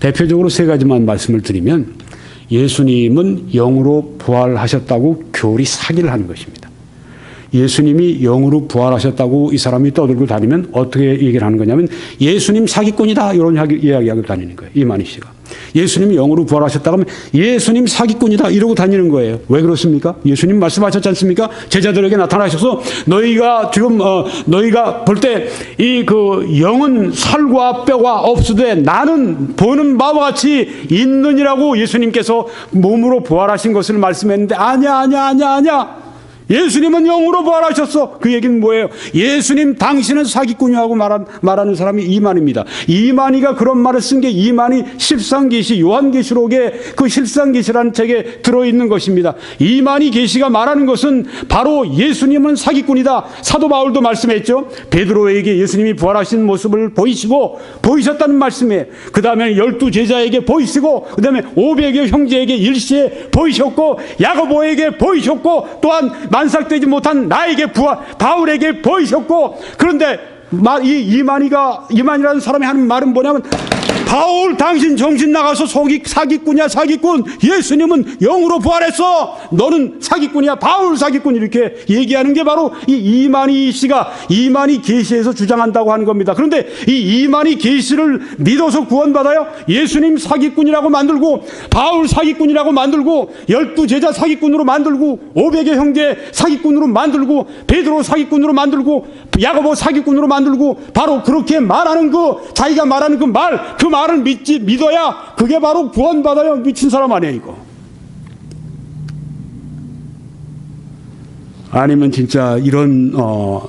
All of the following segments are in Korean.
대표적으로 세 가지만 말씀을 드리면 예수님은 영으로 부활하셨다고 교리 사기를 하는 것입니다. 예수님이 영으로 부활하셨다고 이 사람이 떠들고 다니면 어떻게 얘기를 하는 거냐면 예수님 사기꾼이다 이런 이야기- 이야기하고 다니는 거예요. 이만희 씨가. 예수님이 영으로 부활하셨다고 하면 예수님 사기꾼이다 이러고 다니는 거예요. 왜 그렇습니까? 예수님 말씀하셨지 않습니까? 제자들에게 나타나셔서 너희가 지금 어, 너희가 볼 때 이 그 영은 살과 뼈가 없으되 나는 보는 바와 같이 있느니라고 예수님께서 몸으로 부활하신 것을 말씀했는데 아니야 아니야 아니야 아니야 예수님은 영으로 부활하셨어. 그 얘기는 뭐예요? 예수님 당신은 사기꾼이라고 말한, 말하는 사람이 이만입니다. 이만희가 그런 말을 쓴 게 이만희 십상계시 요한계시록의 그 십상계시라는 책에 들어있는 것입니다. 이만희 계시가 말하는 것은 바로 예수님은 사기꾼이다. 사도 바울도 말씀했죠. 베드로에게 예수님이 부활하신 모습을 보이시고 보이셨다는 말씀이에요. 그 다음에 열두 제자에게 보이시고 그 다음에 오백여 형제에게 일시에 보이셨고 야고보에게 보이셨고 또한 만삭되지 못한 나에게 부활 바울에게 보이셨고 그런데 마- 이 이만희가 이만이라는 사람이 하는 말은 뭐냐면 바울 당신 정신 나가서 속이 사기꾼이야 사기꾼. 예수님은 영으로 부활했어 너는 사기꾼이야 바울 사기꾼. 이렇게 얘기하는 게 바로 이 이만희 씨가 이만희 계시에서 주장한다고 하는 겁니다. 그런데 이 이만희 계시를 믿어서 구원받아요? 예수님 사기꾼이라고 만들고 바울 사기꾼이라고 만들고 열두 제자 사기꾼으로 만들고 오백의 형제 사기꾼으로 만들고 베드로 사기꾼으로 만들고 야고보 사기꾼으로 만들고 바로 그렇게 말하는 그 자기가 말하는 그 말 그 말을 믿지 믿어야 그게 바로 구원받아요. 미친 사람 아니에요 이거. 아니면 진짜 이런 어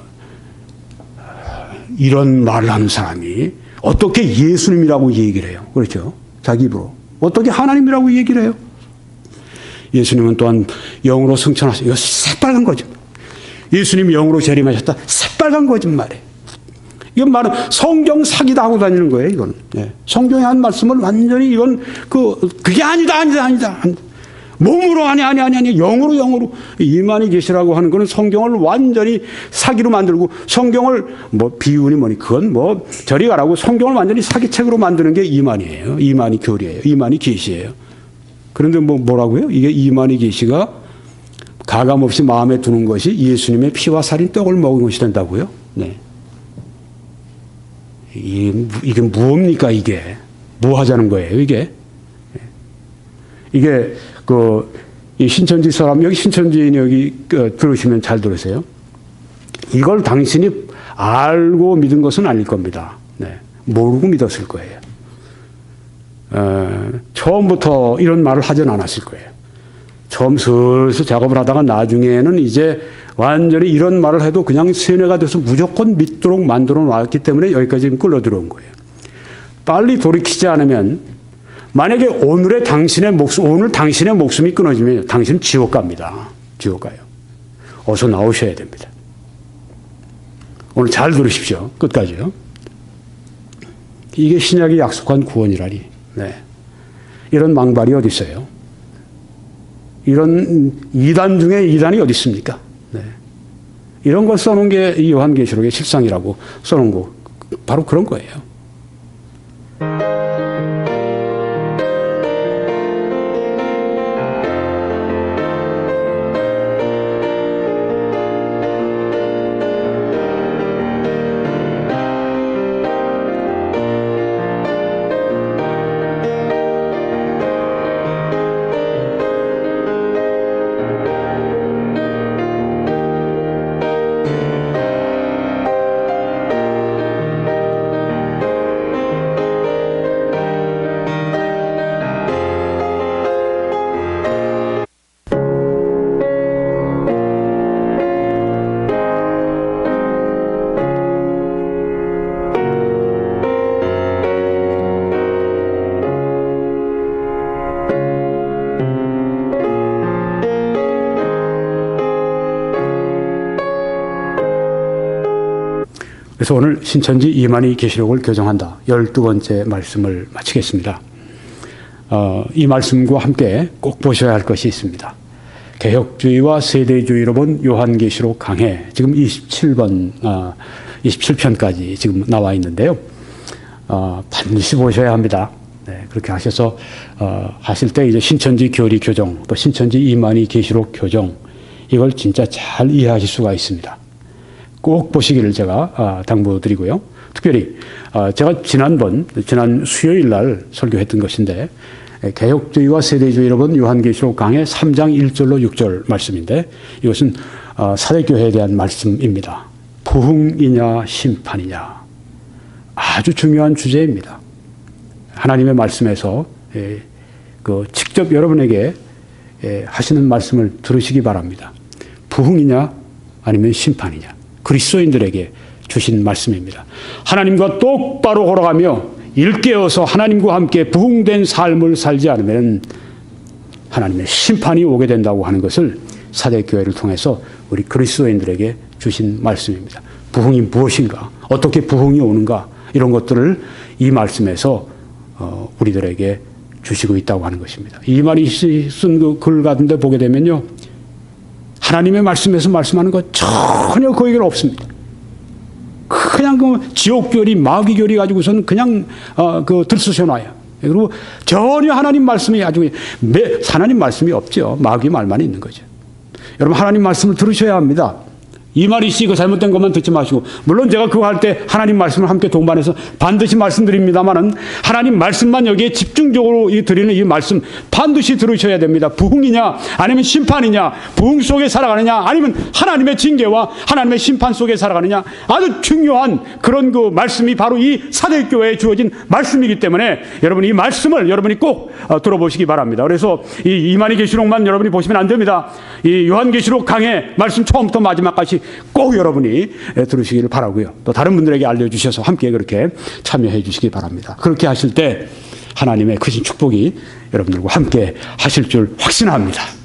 이런 말을 하는 사람이 어떻게 예수님이라고 얘기를 해요? 그렇죠? 자기 입으로. 어떻게 하나님이라고 얘기를 해요? 예수님은 또한 영으로 승천하셨 이거 새빨간 거죠. 예수님이 영으로 재림하셨다. 새 빨간 거짓말이에요 이건 말은 성경 사기다 하고 다니는 거예요, 이건. 예. 성경에 한 말씀을 완전히 이건 그, 그게 아니다, 아니다, 아니다. 몸으로 아니, 아니, 아니, 아니, 영으로, 영으로. 이만희 계시라고 하는 거는 성경을 완전히 사기로 만들고 성경을 뭐 비유니 뭐니 그건 뭐 저리 가라고 성경을 완전히 사기책으로 만드는 게 이만이에요. 이만희 교리예요. 이만희 계시예요. 그런데 뭐 뭐라고요? 이게 이만희 계시가 가감 없이 마음에 두는 것이 예수님의 피와 살인 떡을 먹은 것이 된다고요? 네. 이게, 무엇입니까, 이게? 뭐 하자는 거예요, 이게? 이게, 그, 이 신천지 사람, 여기 신천지인 여기 그, 들으시면 잘 들으세요. 이걸 당신이 알고 믿은 것은 아닐 겁니다. 네. 모르고 믿었을 거예요. 어, 처음부터 이런 말을 하진 않았을 거예요. 처음 슬슬 작업을 하다가 나중에는 이제 완전히 이런 말을 해도 그냥 세뇌가 돼서 무조건 믿도록 만들어 놨기 때문에 여기까지 끌어 들어온 거예요. 빨리 돌이키지 않으면 만약에 오늘의 당신의 목숨, 오늘 당신의 목숨이 끊어지면 당신 지옥 갑니다. 지옥 가요. 어서 나오셔야 됩니다. 오늘 잘 들으십시오. 끝까지요. 이게 신약이 약속한 구원이라니. 네. 이런 망발이 어디 있어요? 이런 이단 중에 이단이 어디 있습니까? 네. 이런 걸 써놓은 게 이 요한계시록의 실상이라고 써놓은 거 바로 그런 거예요. 그래서 오늘 신천지 이만희 계시록을 교정한다. 열두 번째 말씀을 마치겠습니다. 어, 이 말씀과 함께 꼭 보셔야 할 것이 있습니다. 개혁주의와 세대주의로 본 요한계시록 강해 지금 27번 어, 27편까지 지금 나와 있는데요. 어, 반드시 보셔야 합니다. 네, 그렇게 하셔서 어, 하실 때 이제 신천지 교리 교정 또 신천지 이만희 계시록 교정 이걸 진짜 잘 이해하실 수가 있습니다. 꼭 보시기를 제가 아, 당부드리고요. 특별히 아, 제가 지난번 지난 수요일 날 설교했던 것인데 에, 개혁주의와 세대주의 여러분 요한계시록 강의 3장 1절로 6절 말씀인데 이것은 아, 사대교회에 대한 말씀입니다. 부흥이냐 심판이냐 아주 중요한 주제입니다. 하나님의 말씀에서 예, 그 직접 여러분에게 예, 하시는 말씀을 들으시기 바랍니다. 부흥이냐 아니면 심판이냐 그리스도인들에게 주신 말씀입니다. 하나님과 똑바로 걸어가며 일깨어서 하나님과 함께 부흥된 삶을 살지 않으면 하나님의 심판이 오게 된다고 하는 것을 사대교회를 통해서 우리 그리스도인들에게 주신 말씀입니다. 부흥이 무엇인가? 어떻게 부흥이 오는가? 이런 것들을 이 말씀에서 어, 우리들에게 주시고 있다고 하는 것입니다. 이 말이 쓴글 같은데 보게 되면요. 하나님의 말씀에서 말씀하는 것 전혀 거기가 없습니다. 그냥 그 지옥 교리, 마귀 교리 가지고서는 그냥 어, 그 들쑤셔놔요. 그리고 전혀 하나님 말씀이 아주 매, 하나님 말씀이 없죠. 마귀 말만 있는 거죠. 여러분 하나님 말씀을 들으셔야 합니다. 이 말이 씨, 그 잘못된 것만 듣지 마시고, 물론 제가 그거 할 때 하나님 말씀을 함께 동반해서 반드시 말씀드립니다만은 하나님 말씀만 여기에 집중적으로 이 드리는 이 말씀 반드시 들으셔야 됩니다. 부흥이냐, 아니면 심판이냐, 부흥 속에 살아가느냐, 아니면 하나님의 징계와 하나님의 심판 속에 살아가느냐, 아주 중요한 그런 그 말씀이 바로 이 사대교회에 주어진 말씀이기 때문에 여러분 이 말씀을 여러분이 꼭 어, 들어보시기 바랍니다. 그래서 이 이만희 계시록만 여러분이 보시면 안 됩니다. 이 요한계시록 강의 말씀 처음부터 마지막까지 꼭 여러분이 예, 들으시기를 바라고요. 또 다른 분들에게 알려주셔서 함께 그렇게 참여해 주시기 바랍니다. 그렇게 하실 때 하나님의 크신 축복이 여러분들과 함께 하실 줄 확신합니다.